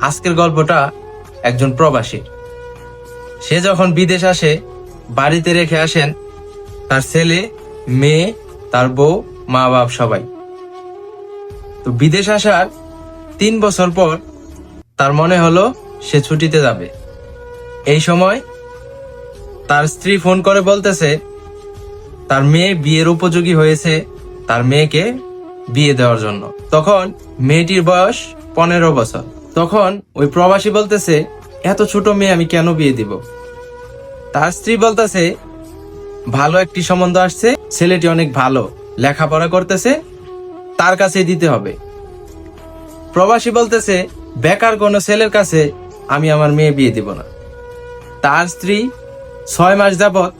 আজকের গল্পটা একজন প্রবাসী। সে যখন বিদেশ আসে, বাড়িতে রেখে আসেন তার ছেলে, মেয়ে, তার বউ, মা, বাপ সবাই। তো বিদেশ আসার তিন বছর পর তার মনে হলো সে ছুটিতে যাবে। এই সময় তার স্ত্রী ফোন করে বলতেছে, তার মেয়ে বিয়ের উপযোগী হয়েছে, তার মেয়েকে বিয়ে দেওয়ার জন্য। তখন মেয়েটির বয়স পনেরো বছর। তখন ওই প্রবাসী বলতেছে, এত ছোট মেয়ে আমি কেন বিয়ে দিব? তার স্ত্রী বলতেছে, ভালো একটি সম্বন্ধ আসছে, ছেলেটি অনেক ভালো, লেখাপড়া করতেছে, তার কাছে দিতে হবে। প্রবাসী বলতেছে, বেকার কোনো ছেলের কাছে আমি আমার মেয়ে বিয়ে দিব না। তার স্ত্রী ছয় মাস যাবত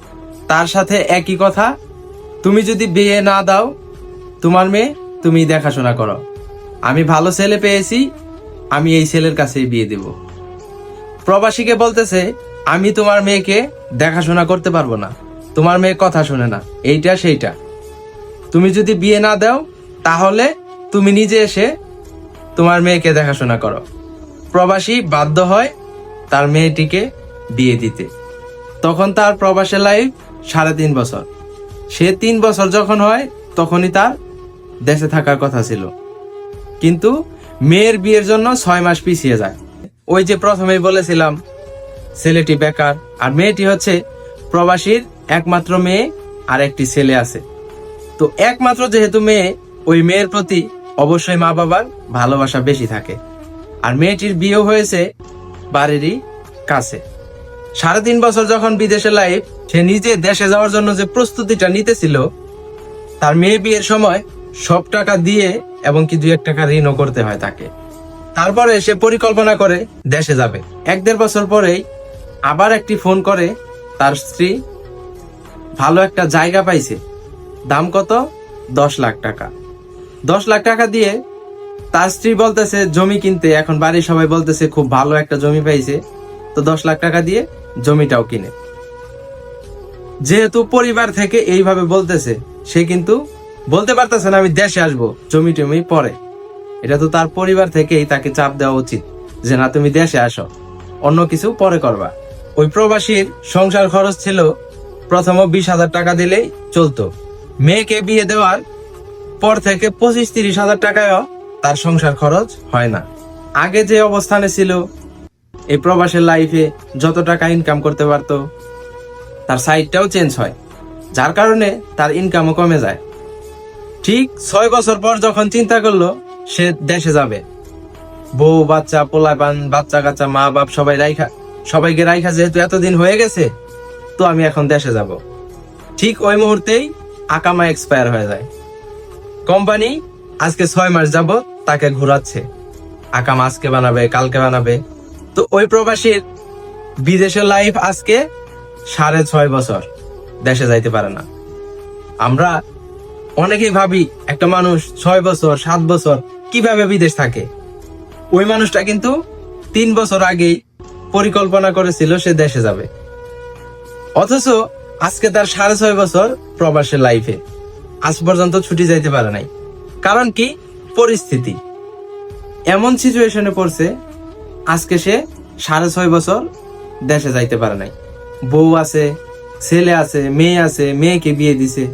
তার সাথে একই কথা, তুমি যদি বিয়ে না দাও, তোমার মেয়ে, তুমি দেখাশোনা করো। আমি ভালো ছেলে পেয়েছি আমি এই ছেলের কাছেই বিয়ে দেব। প্রবাসীকে বলতেছে, আমি তোমার মেয়েকে দেখাশোনা করতে পারব না। তোমার মেয়ে কথা শুনে না। এইটা, সেইটা। তুমি যদি বিয়ে না দাও, তাহলে তুমি নিজে এসে তোমার মেয়েকে দেখাশোনা করো। প্রবাসী বাধ্য হয় তার মেয়েটিকে বিয়ে দিতে। তখন তার প্রবাসের লাইফ সাড়ে তিন বছর। সে তিন বছর যখন হয়, তখনই তার দেশে থাকার কথা ছিল। কিন্তু মেয়ের বিয়ের জন্য ছয় মাস পিছিয়ে যায়। ওই যে প্রথমেই বলেছিলাম, ছেলেটি বেকার, আর মেয়েটি হচ্ছে প্রবাসীর একমাত্র মেয়ে, আর একটি ছেলে আছে। তো একমাত্র যেহেতু মেয়ে, ওই মেয়ের প্রতি অবশ্যই মা বাবার ভালোবাসা বেশি থাকে। আর মেয়েটির বিয়ে হয়েছে বাড়িরই কাছে। সাড়ে তিন বছর যখন বিদেশে লাইফ সে নিজে দেশে যাওয়ার জন্য যে প্রস্তুতিটা নিতেছিল, তার মেয়ে বিয়ের সময় সব টাকা দিয়ে এবং কি দুই এক টাকা ঋণও করতে হয় তাকে। তারপরে সে পরিকল্পনা করে দেশে যাবে। এক দেড় বছর পরেই আবার একটি ফোন করে, তার স্ত্রী, ভালো একটা জায়গা পাইছে। দাম কত? দশ লাখ টাকা। দশ লাখ টাকা দিয়ে তার স্ত্রী বলতেছে, জমি কিনতে। এখন বাড়ির সবাই বলতেছে, খুব ভালো একটা জমি পাইছে। তো দশ লাখ টাকা দিয়ে জমিটাও কিনে। যেহেতু পরিবার থেকে এইভাবে বলতেছে, সে কিন্তু বলতে পারতেছে না, আমি দেশে আসব, জমি টমি পরে। এটা তো তার পরিবার থেকেই তাকে চাপ দেওয়া উচিত, যে না, তুমি দেশে আসো, অন্য কিছু পরে করবা। ওই প্রবাসীর সংসার খরচ ছিল প্রথম বিশ হাজার টাকা দিলেই চলতো। মেয়েকে বিয়ে দেওয়ার পর থেকে পঁচিশ তিরিশ হাজার টাকায়ও তার সংসার খরচ হয় না। আগে যে অবস্থানে ছিল, এই প্রবাসের লাইফে যত টাকা ইনকাম করতে পারতো, তার সাইডটাও চেঞ্জ হয়। যার কারণে তার ইনকামও কমে যায়। ঠিক ছয় বছর পর যখন চিন্তা করল, সে দেশে যাবে। বউ, বাচ্চা, পোলাপান, বাচ্চা কাচ্চা, মা বাপ সবাই রাইখা, সবাইকে রাইখা যেহেতু এতদিন হয়ে গেছে, তো আমি এখন দেশে যাব। ঠিক ওই মুহূর্তেই আকামা এক্সপায়ার হয়ে যায়। কোম্পানি আজকে ছয় মাস যাব তাকে ঘোরাচ্ছে। আকাম আজকে বানাবে, কালকে বানাবে। তো ওই প্রবাসীর বিদেশের লাইফ আজকে সাড়ে ছয় বছর দেশে যাইতে পারে না। আমরা অনেকেই ভাবি, একটা মানুষ ছয় বছর, সাত বছর কীভাবে বিদেশ থাকে? ওই মানুষটা কিন্তু তিন বছর আগেই পরিকল্পনা করেছিল সে দেশে যাবে। অথচ আজকে তার সাড়ে ছয় বছর প্রবাসের লাইফে আজ পর্যন্ত ছুটি যাইতে পারে নাই। কারণ কি? পরিস্থিতি। এমন সিচুয়েশনে পড়ছে, আজকে সে সাড়ে ছয় বছর দেশে যাইতে পারে নাই। বউ আছে, ছেলে আছে, মেয়ে আছে, মেয়েকে বিয়ে দিছে।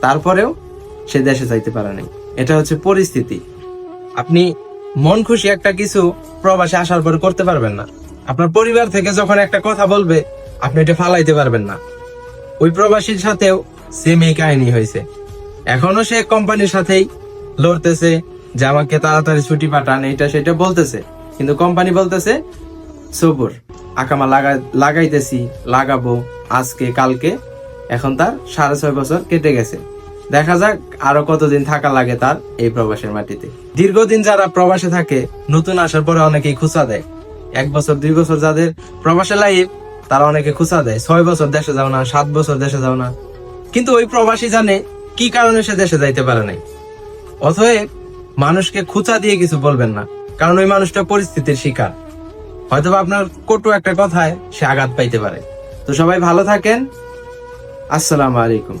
তারপরেও সে দেশে যাইতে পারে নাই। এটা হচ্ছে পরিস্থিতি। আপনি মন খুশি একটা কিছু প্রবাসে আসার পর করতে পারবেন না। আপনার পরিবার থেকে যখন একটা কথা বলবে, আপনি এটা ফালাইতে পারবেন না। ওই প্রবাসীর সাথেও সেম এই কাহিনী হয়েছে। এখনও সে কোম্পানির সাথেই লড়তেছে যে আমাকে তাড়াতাড়ি ছুটি পাঠান এটা সেটা বলতেছে। কিন্তু কোম্পানি বলতেছে, সবুর, আকামা লাগা, লাগাইতেছি, লাগাবো, আজকে, কালকে। এখন তার সাড়ে ছয় বছর কেটে গেছে। দেখা যাক আরও কতদিন থাকা লাগে তার এই প্রবাসের মাটিতে। দীর্ঘদিন যারা প্রবাসে থাকে, নতুন আসার পরে অনেকেই খুচা দেয়। এক বছর, দুই বছর যাদের প্রবাসে লাইফ, তারা অনেকে খুচা দেয়। ছয় বছর দেশে যাও না, সাত বছর দেশে যাও না। কিন্তু ওই প্রবাসী জানে কি কারণে সে দেশে যাইতে পারে নাই। অতএব মানুষকে খুচা দিয়ে কিছু বলবেন না, কারণ ওই মানুষটা পরিস্থিতির শিকার। হয়তো আপনার কটু একটা কথায় সে আঘাত পাইতে পারে। তো সবাই ভালো থাকেন। আসসালামু আলাইকুম।